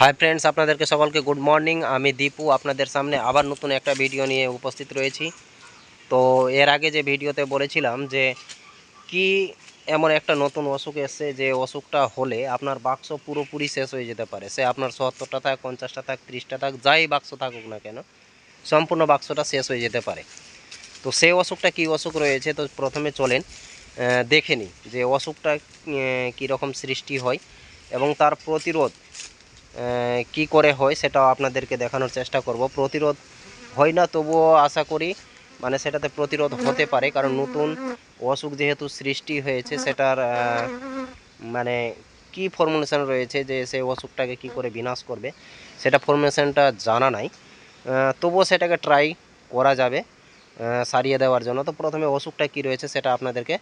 Hi friends আপনাদেরকে সকলকে good morning আমি দীপু, আপনাদের সামনে আবার নতুন একটা ভিডিও নিয়ে উপস্থিত রয়েছি। তো এর আগে যে ভিডিওতে বলেছিলাম যে, কি এমন একটা নতুন অসুখ এসছে যে অসুখটা হলে আপনার বাক্স পুরোপুরি শেষ হয়ে যেতে পারে। সে আপনার সত্তরটা থাক, পঞ্চাশটা থাক, ত্রিশটা থাক, যাই বাক্স থাকুক না কেন, সম্পূর্ণ বাক্সটা শেষ হয়ে যেতে পারে। তো সেই অসুখটা কী অসুখ রয়েছে? তো প্রথমে চলেন দেখে নিই যে অসুখটা কীরকম সৃষ্টি হয় এবং তার প্রতিরোধ কি করে হয় সেটাও আপনাদেরকে দেখানোর চেষ্টা করব। প্রতিরোধ হয় না, তবুও আশা করি মানে সেটাতে প্রতিরোধ হতে পারে, কারণ নতুন অসুখ যেহেতু সৃষ্টি হয়েছে, সেটার মানে কি ফর্মুলেশন রয়েছে যে সেই অসুখটাকে কি করে বিনাশ করবে, সেটা ফর্মুলেশনটা জানা নাই। তবুও সেটাকে ট্রাই করা যাবে সারিয়ে দেওয়ার জন্য। তো প্রথমে অসুখটা কি রয়েছে সেটা আপনাদেরকে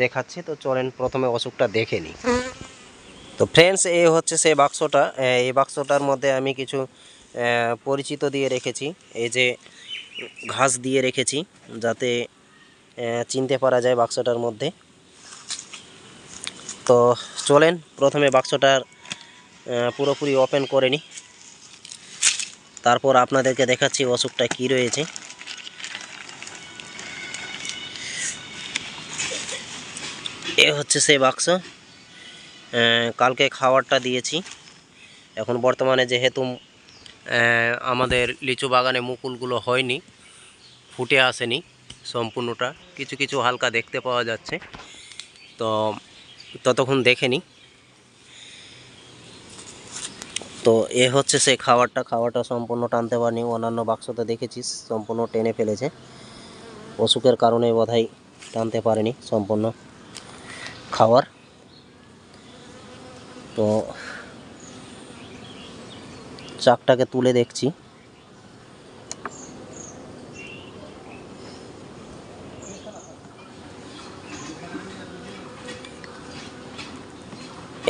দেখাচ্ছি। তো চলেন প্রথমে অসুখটা দেখে নিই। তো ফ্রেন্ডস এই হচ্ছে সেই বাক্সটা। এই বাক্সটার মধ্যে আমি কিছু পরিচিত দিয়ে রেখেছি। এই যে ঘাস দিয়ে রেখেছি, যাতে চিনতে পারা যায় বাক্সটার মধ্যে। তো চলেন, প্রথমে বাক্সটার পুরোপুরি ওপেন করে নিই তারপর আপনাদেরকে দেখাচ্ছি অসুখটা কি রয়েছে। এ হচ্ছে সেই বাক্স। কালকে খাবারটা দিয়েছি। এখন বর্তমানে যেহেতু আমাদের লিচু বাগানে মুকুলগুলো হয়নি, ফুটে আসেনি সম্পূর্ণটা। কিছু কিছু হালকা দেখতে পাওয়া যাচ্ছে। তো ততক্ষণ দেখেনি তো এ হচ্ছে সেই খাবারটা। খাবারটা সম্পূর্ণ টানতে পারিনি। অন্যান্য বাক্সতে দেখেছিস সম্পূর্ণ টেনে ফেলেছে। অসুখের কারণে বোধহয় টানতে পারেনি সম্পূর্ণ খাবার তো চাকটাকে তুলে দেখছি।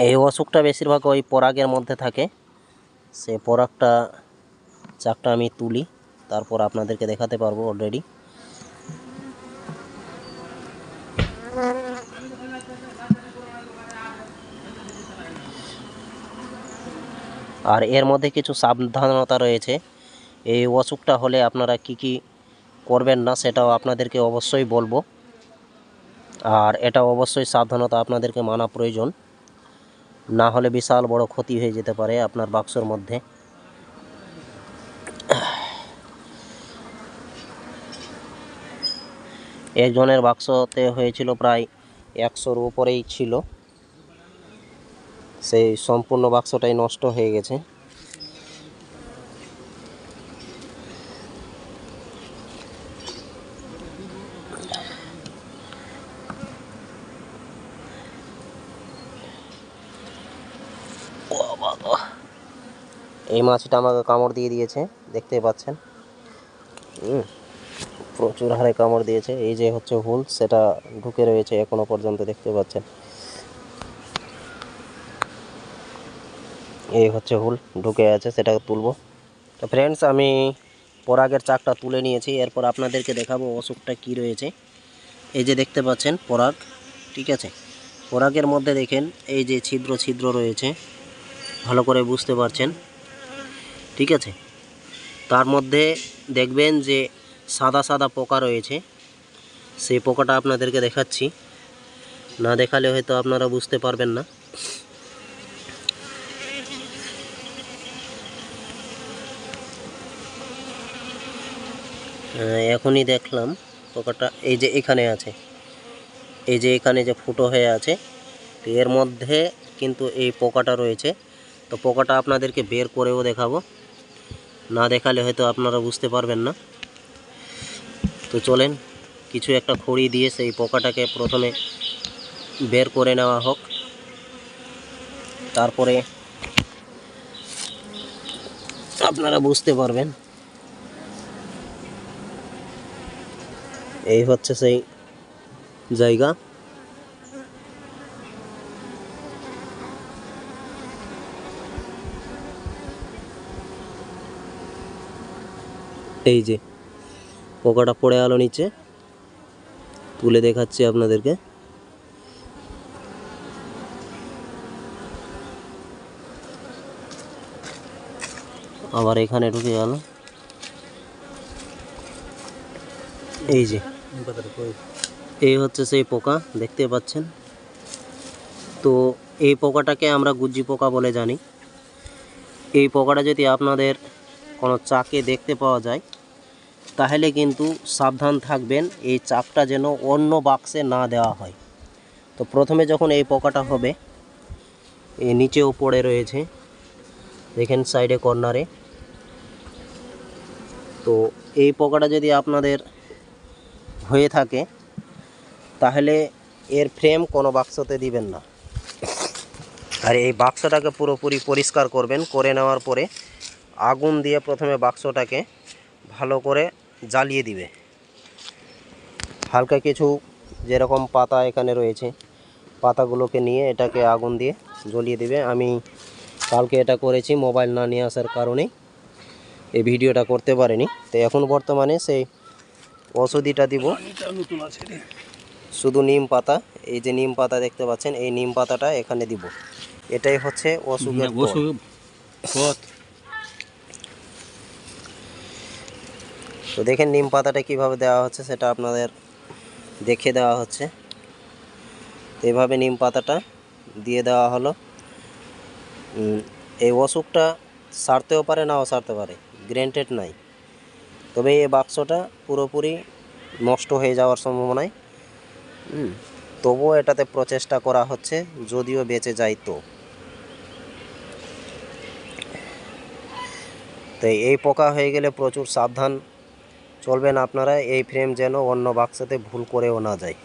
এই অসুখটা বেশিরভাগ ওই পরাগের মধ্যে থাকে। সে পরাগটা, চাকটা আমি তুলি, তারপর আপনাদেরকে দেখাতে পারব অলরেডি আর এর মধ্যে কিছু সাবধানতা রয়েছে। এই অসুখটা হলে আপনারা কি কি করবেন না, সেটাও আপনাদেরকে অবশ্যই বলব। আর এটা অবশ্যই সাবধানতা আপনাদেরকে মানা প্রয়োজন। না হলে বিশাল বড় ক্ষতি হয়ে যেতে পারে আপনার বাক্সর মধ্যে। একজনের বাক্সতে হয়েছিল প্রায় একশোর উপরেই ছিল। সেই সম্পূর্ণ বাক্সটাই নষ্ট হয়ে গেছে। এই মাছটা আমাকে কামড় দিয়ে দিয়েছে দেখতে পাচ্ছেন। প্রচুর হারে কামড় দিয়েছে। এই যে হচ্ছে হুল, সেটা ঢুকে রয়েছে এখনও পর্যন্ত, দেখতে পাচ্ছেন। এই হচ্ছে হুল, ঢুকে আছে সেটা তুলবো। তো ফ্রেন্ডস আমি পরাগের চাকটা তুলে নিয়েছি। এরপর আপনাদেরকে দেখাবো অসুখটা কি রয়েছে। এই যে দেখতে পাচ্ছেন পরাগ, ঠিক আছে? পরাগের মধ্যে দেখেন, এই যে ছিদ্র ছিদ্র রয়েছে। ভালো করে বুঝতে পারছেন? ঠিক আছে? তার মধ্যে দেখবেন যে সাদা সাদা পোকা রয়েছে। সেই পোকাটা আপনাদেরকে দেখাচ্ছি। না দেখালে হয়তো আপনারা বুঝতে পারবেন না। এখনই দেখলাম পোকাটা এই যে এখানে আছে। এই যে এখানে যে ফুটো হয়ে আছে, তো এর মধ্যে কিন্তু এই পোকাটা রয়েছে। তো পোকাটা আপনাদেরকে বের করেও দেখাবো। না দেখালে হয়তো আপনারা বুঝতে পারবেন না। তো চলেন, কিছু একটা খড়ি দিয়ে সেই পোকাটাকে প্রথমে বের করে নেওয়া হোক। তারপরে আপনারা বুঝতে পারবেন। এই হচ্ছে সেই জায়গা। এই যে পোকাটা পড়ে আলো নিচে, তুলে দেখাচ্ছি আপনাদেরকে। আবার এখানে ঢুকে গেল। এই যে এই হচ্ছে সেই পোকা, দেখতে পাচ্ছেন? তো এই পোকাটাকে আমরা গুজ্জি পোকা বলে জানি। এই পোকাটা যদি আপনাদের কোনো চাকে দেখতে পাওয়া যায়, তাহলে কিন্তু সাবধান থাকবেন, এই চাকটা যেন অন্য বাক্সে না দেওয়া হয়। তো প্রথমে যখন এই পোকাটা হবে এই নিচেও পড়ে রয়েছে, দেখেন সাইডে কর্নারে। তো এই পোকাটা যদি আপনাদের হয়ে থাকে, তাহলে এর ফ্রেম কোনো বাক্সতে দিবেন না। আর এই বাক্সটাকে পুরোপুরি পরিষ্কার করবেন, করে নেওয়ার পরে আগুন দিয়ে প্রথমে বাক্সটাকে ভালো করে জ্বালিয়ে দিবে। হালকা কিছু যেরকম পাতা এখানে রয়েছে, পাতাগুলোকে নিয়ে এটাকে আগুন দিয়ে জ্বলিয়ে দিবে। আমি কালকে এটা করেছি, মোবাইল না নিয়ে আসার কারণে এই ভিডিওটা করতে পারিনি। তো এখন বর্তমানে সেই ওষুধিটা দিব। শুধু নিম পাতা এই যে নিম পাতা দেখতে পাচ্ছেন এই নিম পাতাটা এখানে দিব। এটাই হচ্ছে অসুখের তো দেখেন নিম পাতাটা কীভাবে দেওয়া হচ্ছে সেটা আপনাদের দেখে দেওয়া হচ্ছে। তো এভাবে নিম পাতাটা দিয়ে দেওয়া হলো। এই অসুখটা সারতেও পারে নাও সারতে পারে। গ্রেন্টেড নাই। তবে এই বাক্সটা পুরোপুরি নষ্ট হয়ে যাওয়ার সম্ভাবনায় তবুও এটাতে প্রচেষ্টা করা হচ্ছে, যদিও বেঁচে যায় তো। তো এই পোকা হয়ে গেলে প্রচুর সাবধান। চলবেন আপনারা, এই ফ্রেম যেন অন্য বাক্সতে ভুল করেও না যায়।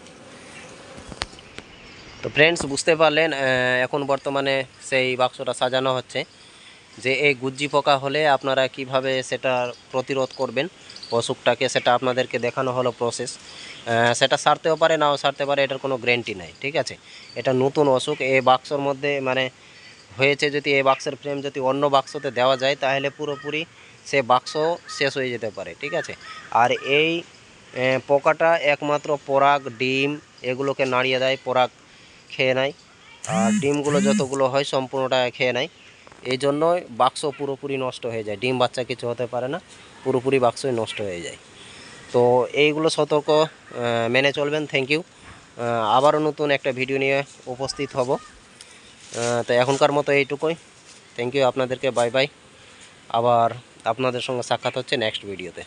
তো ফ্রেন্ডস বুঝতে পারলেন এখন বর্তমানে সেই বাক্সটা সাজানো হচ্ছে। যে এই গুজ্জি পোকা হলে আপনারা কীভাবে সেটা প্রতিরোধ করবেন? অসুখটাকে সেটা আপনাদেরকে দেখানো হলো প্রসেস সেটা সারতেও পারে, নাও সারতে পারে, এটার কোনো গ্যারেন্টি নাই, ঠিক আছে? এটা নতুন অসুখ এই বাক্সর মধ্যে মানে হয়েছে যদি এই বাক্সের ফ্রেম যদি অন্য বাক্সতে দেওয়া যায়, তাহলে পুরোপুরি সে বাক্স শেষ হয়ে যেতে পারে, ঠিক আছে? আর এই পোকাটা একমাত্র পরাগ, ডিম, এগুলোকে নাড়িয়ে দেয়, পরাগ খেয়ে নেয়। আর ডিমগুলো যতগুলো হয়, সম্পূর্ণটা খেয়ে নেয়। এই জন্যই বাক্স পুরোপুরি নষ্ট হয়ে যায়। ডিম বাচ্চা কিছু হতে পারে না, পুরোপুরি বাক্সই নষ্ট হয়ে যায়। তো এইগুলো সতর্ক মেনে চলবেন। থ্যাংক ইউ আবারও নতুন একটা ভিডিও নিয়ে উপস্থিত হব। তো এখনকার মতো এইটুকুই। থ্যাংক ইউ আপনাদেরকে। বাই বাই আবার আপনাদের সঙ্গে সাক্ষাৎ হচ্ছে নেক্সট ভিডিওতে